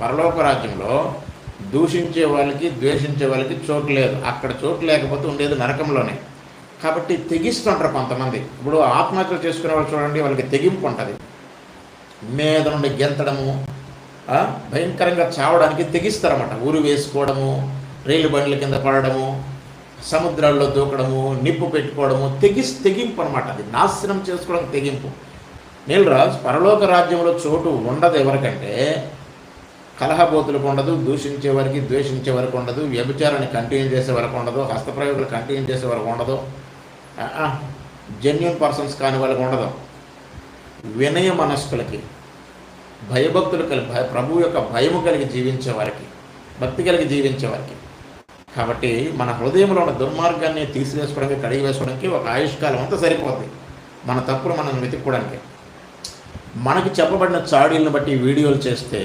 పరలోక రాజ్యంలో దూషించే వాళ్ళకి ద్వేషించే వాళ్ళకి చోటు లేదు. అక్కడ చోటు లేకపోతే ఉండేది నరకంలోనే. కాబట్టి తెగిస్తుంటారు కొంతమంది. ఇప్పుడు ఆత్మహత్యలు చేసుకునే వాళ్ళు చూడండి వాళ్ళకి తెగింపు ఉంటుంది. మీద నుండి గెంతడము భయంకరంగా చావడానికి తెగిస్తారన్నమాట. ఊరు వేసుకోవడము రైలు బండ్ల కింద పడడము సముద్రాల్లో దూకడము నిప్పు పెట్టుకోవడము తెగి తెగింపు అనమాట అది నాశనం చేసుకోవడం తెగింపు. నీలరాజ్ పరలోక రాజ్యంలో చోటు ఉండదు ఎవరికంటే. కలహబోతులకు ఉండదు దూషించే వారికి ద్వేషించే వరకు ఉండదు వ్యభిచారాన్ని కంటిన్యూ చేసే వరకు ఉండదు హస్తప్రయోగాలు కంటిన్యూ చేసే వరకు ఉండదు. జెన్యున్ పర్సన్స్ కాని వాళ్ళకు ఉండదు. వినయ మనస్కులకి భయభక్తులు కలిగి భయ ప్రభు యొక్క భయము కలిగి జీవించే వారికి భక్తి కలిగి జీవించే వారికి. కాబట్టి మన హృదయంలో ఉన్న దుర్మార్గాన్ని తీసివేసుకోవడానికి కడిగి వేసుకోవడానికి ఒక ఆయుష్కాలం అంతా సరిపోతుంది మన తప్పులు మనం వెతుక్కోవడానికి. మనకి చెప్పబడిన చాడీలను బట్టి వీడియోలు చేస్తే